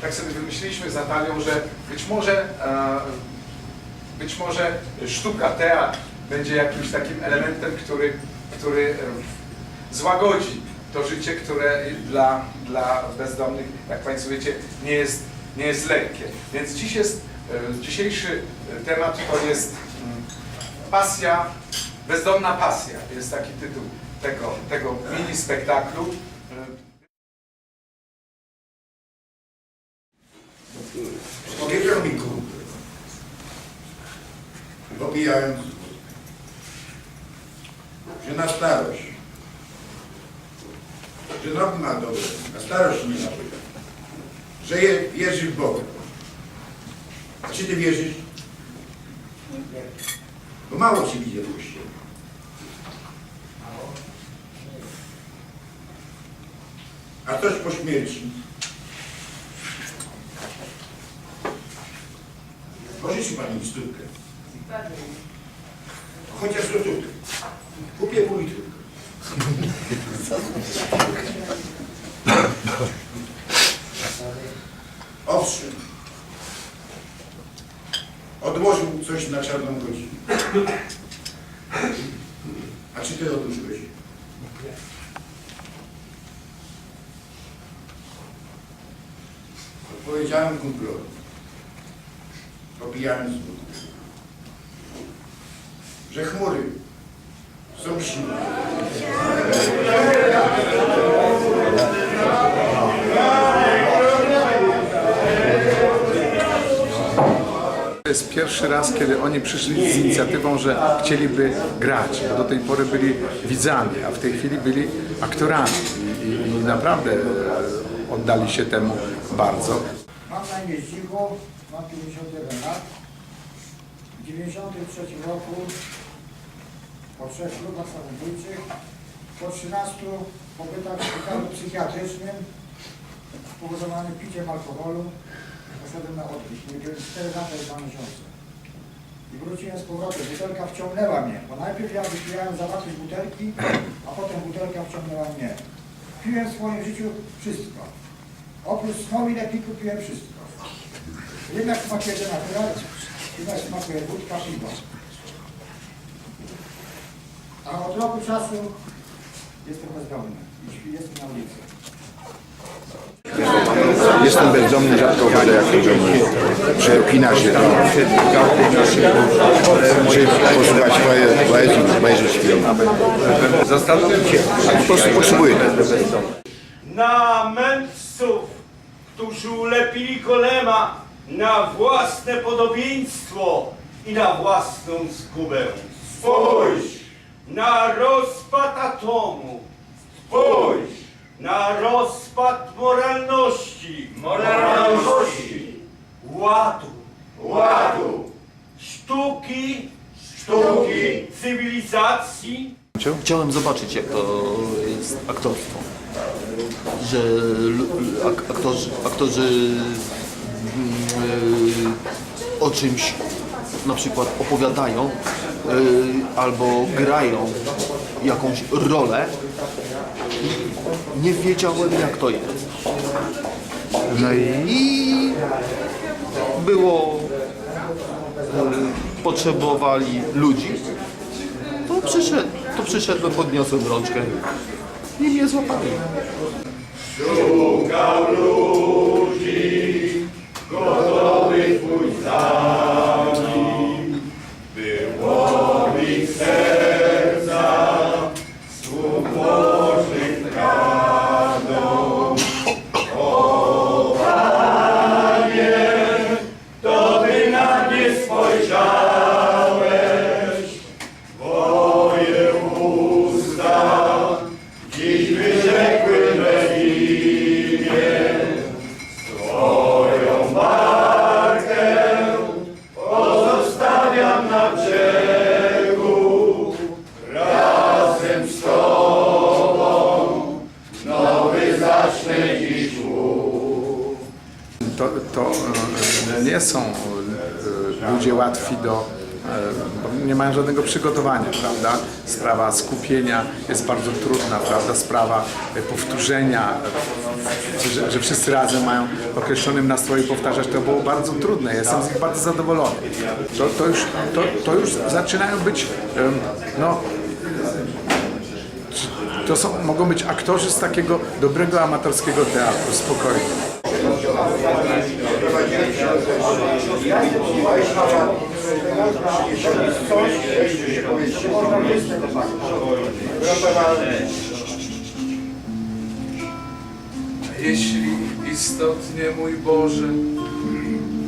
tak sobie wymyśliliśmy z Natalią, że być może, e, być może sztuka, teatr będzie jakimś takim elementem, który, który e, złagodzi to życie, które dla, dla bezdomnych, jak Państwo wiecie, nie jest, nie jest lekkie. Więc dziś jest, e, dzisiejszy temat to jest mm, pasja, bezdomna pasja. Jest taki tytuł tego, tego mini spektaklu. Powiedział mi kumpel, popijając, że na starość, że nogi ma dobre, na starość nie nabywa, że je, wierzy w Boga. A czy ty wierzysz? Bo mało ci widzę w kościele. A coś po śmierci. Pożyczy Pani stówkę. Chociaż złotówkę. Kupię pół litru. Owszem. Odłożył coś na czarną godzinę. A czy ty odłożyłeś? Odpowiedziałem kumplowi popijając wód, że chmury są silne. To jest pierwszy raz, kiedy oni przyszli z inicjatywą, że chcieliby grać. Bo do tej pory byli widzami, a w tej chwili byli aktorami i, i, i naprawdę e, oddali się temu bardzo. Mam na imię mam 51 lat. W 93 roku po trzech ślubach samobójczych, po 13 pobytach w szpitalu psychiatrycznym spowodowanych piciem alkoholu poszedłem na odwrót. Byłem 4 lata i 2 miesiące. I wróciłem z powrotem. Butelka wciągnęła mnie, bo najpierw ja wypijałem zawartość butelki, a potem butelka wciągnęła mnie. Piłem w swoim życiu wszystko. Oprócz smoły lepiku piłem wszystko. Jednak smakuje denaturat, jednak smakuje wódka, piwo. A od roku czasu jestem bezdomny i śpi- jestem na ulicy. Jestem bezdomny, rzadko chodzę jak bezdomny. Przepina się to. Czy posłuchać swoje poezji, obejrzeć film. Zastanówcie się, Po prostu potrzebuję tego. na mędrców, którzy ulepili golema na własne podobieństwo i na własną zgubę. Spójrz na rozpad atomu. Spójrz na rozpad moralności. Moralności. Ładu. Ładu. Sztuki. Sztuki. Cywilizacji. Chciałem zobaczyć, jak to jest aktorstwo. Że ak- aktorzy, aktorzy mm, y, o czymś na przykład opowiadają y, albo grają jakąś rolę. Nie wiedziałem, jak to jest. No i było, y, potrzebowali ludzi, to przyszedł, to przyszedłem, podniosłem rączkę i mnie złapali. Szukał ludzie łatwi do, bo nie mają żadnego przygotowania, prawda? Sprawa skupienia jest bardzo trudna, prawda? Sprawa e, powtórzenia, e, że, że wszyscy razem mają w określonym nastroju powtarzać, to było bardzo trudne. Jestem z nich bardzo zadowolony. To, to, już, to, to już zaczynają być, no, to są, mogą być aktorzy z takiego dobrego amatorskiego teatru, spokojnie. Jeśli istotnie, mój Boże,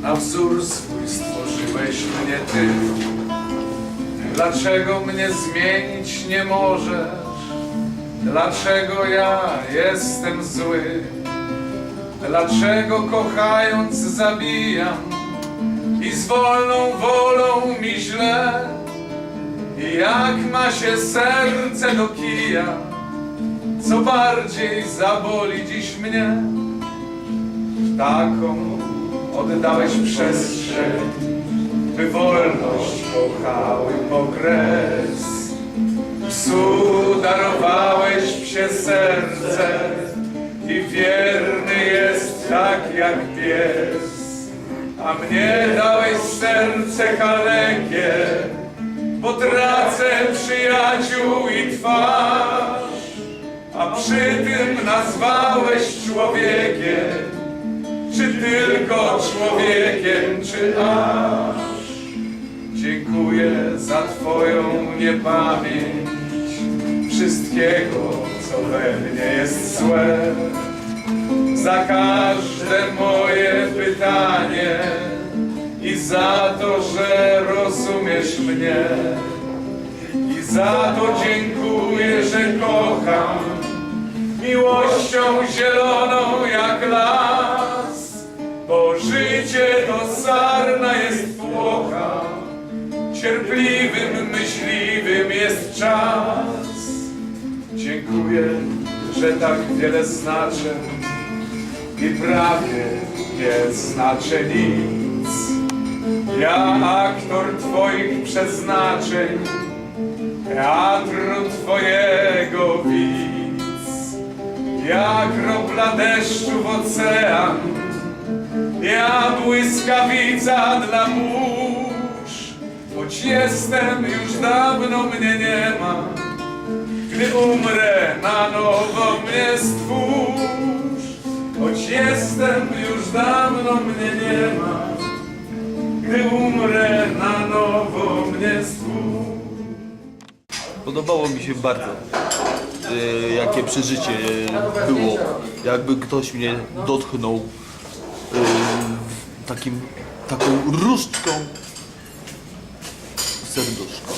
na wzór swój stworzyłeś mnie Ty, dlaczego mnie zmienić nie możesz? Dlaczego ja jestem zły? Dlaczego kochając zabijam i z wolną wolą mi źle? Jak ma się serce do kija, co bardziej zaboli dziś mnie? Taką oddałeś przestrzeń, by wolność kochały pokres. Psu darowałeś jak pies. A mnie dałeś serce kalekie, bo tracę przyjaciół i twarz. A przy tym nazwałeś człowiekiem, czy tylko człowiekiem, czy aż. Dziękuję za Twoją niepamięć wszystkiego, co we mnie jest złe. Za każde moje pytanie i za to, że rozumiesz mnie. I za to dziękuję, że kocham miłością zieloną jak las. Bo życie to sarna jest płocha, cierpliwym, myśliwym jest czas. Dziękuję, że tak wiele znaczę i prawie nie znaczę nic. Ja aktor Twoich przeznaczeń, teatru Twojego widz. Ja kropla deszczu w ocean, ja błyskawica dla mórz. Choć jestem, już dawno mnie nie ma, gdy umrę, na nowo mnie stwórz. Choć jestem, już dawno mnie nie ma, gdy umrę, na nowo mnie stwórz. Podobało mi się bardzo, e, jakie przeżycie było. Jakby ktoś mnie dotknął e, takim, taką różdżką serduszka.